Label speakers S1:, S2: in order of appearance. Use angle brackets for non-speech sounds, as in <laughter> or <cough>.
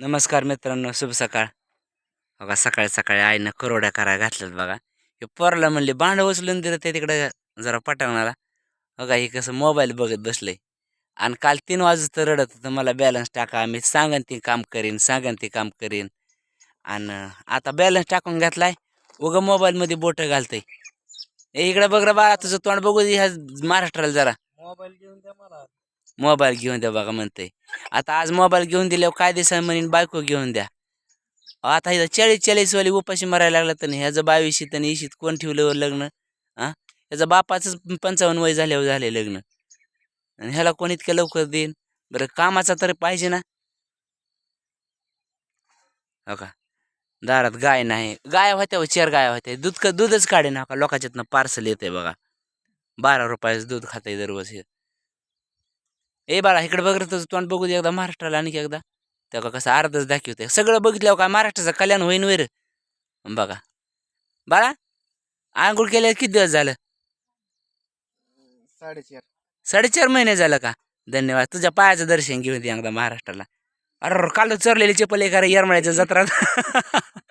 S1: नमस्कार मित्रांनो शुभ सकाळ. बघा सकाळी सकाळी आईनं करोड्या करा घातल्यात बघा. हे पोरला म्हणले भांड उचलून दिलं ते तिकडे जरा पटावणारा बघा हे कसं मोबाईल बघत बसलंय. आणि काल तीन वाजता तर रडत होतं मला बॅलन्स टाका मी सांगन ते काम करीन सांगन ते काम करीन. आणि आता बॅलन्स टाकून घातलाय उगं मोबाईलमध्ये बोटं घालतंय. ए इकडे बघ रे बाळा तुझं तोंड बघू दे ह्या महाराष्ट्राला जरा.
S2: मोबाईल घेऊन द्या मला.
S1: मोबाईल घेऊन द्या बघा म्हणते आता आज मोबाईल घेऊन दिल्यावर काय दिसा म्हणून बायको घेऊन द्या. आता इथं चाळीस चाळीसवाली उपाशी मारायला लागला तर ह्याचं बावीशीत आणि इशीत कोण ठेवलं लग्न? हां ह्याचं बापाचंच पंचावन्न वय झाल्यावर झाले लग्न. आणि ह्याला कोण इतक्या लवकर देईन? बरं कामाचा तर पाहिजे ना. हो का? दारात गाय नाही. गाय होत्या व चार गाय होत्या. दूध का दूधच काढे ना का? लोकांच्यातनं पार्सल येते बघा. बारा रुपयाचं दूध खाते दररोज हे ए बाळा इकडे बघ रे तुझं तोंड बघू दे एकदा महाराष्ट्राला आणखी एकदा. तेव्हा कसं अर्धच दाखवते सगळं बघितल्यावर काय महाराष्ट्राचं कल्याण होईन वेर. बघा. बाळा आंघोळ केल्या किती दिवस झालं?
S2: साडेचार.
S1: साडेचार महिने झालं का? धन्यवाद. तुझ्या पायाचं दर्शन घेऊन दे एकदा महाराष्ट्राला. अरे काल चरलेली चप्पल एका येरमाळ्याच्या जत्रात. <laughs>